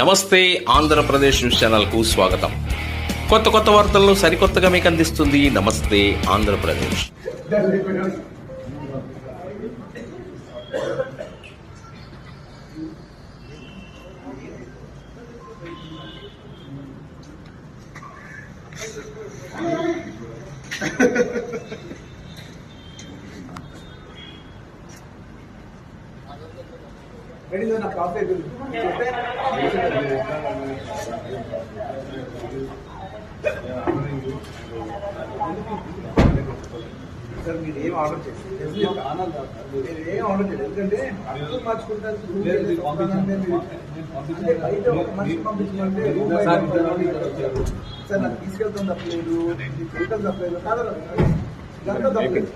నమస్తే ఆంధ్రప్రదేశ్ న్యూస్ ఛానల్కు స్వాగతం. కొత్త కొత్త వార్తలను సరికొత్తగా మీకు అందిస్తుంది Namaste Andhra Pradesh. Ready na coffee sir మీరు ఏం ఆర్డర్ చేయండి మీరు ఏం ఆర్డర్ చేయండి ఎందుకంటే అర్థం మార్చుకుంటారు. అంటే బయట ఒక మనిషి పంపించమంటే సార్. నాకు తీసుకెళ్తాం తప్పలేదు వెళ్తాం తప్పలేదు కాదు ఇదంతా తప్పలేదు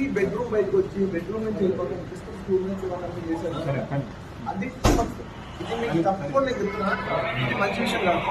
ఈ బెడ్రూమ్ బయటకు వచ్చి బెడ్రూమ్ నుంచి వెళ్ళిపోతాం స్కూల్ నుంచి చేశారు. అది తప్పు. ఇది మీకు తప్పకుండా నేను చెప్తున్నా ఇది మంచి విషయం కాదు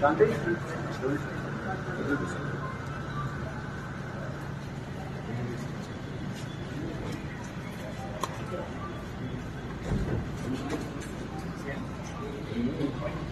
Şantay. Thank you.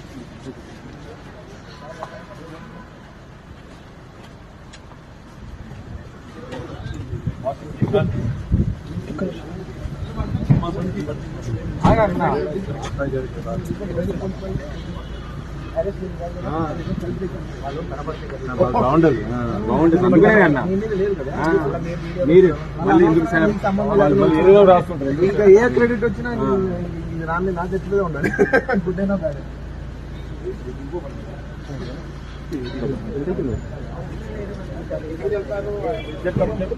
బాగుండదు. బాగుంటుంది అందుకనే అన్న మీరు మళ్ళీ ఎందుకు ఏదో రాస్తుంటారు ఇంకా ఏ క్రెడిట్ వచ్చినా ఇది రాని నా చేతిలో ఉండాలి గుడ్ అయినా బ్యాడ్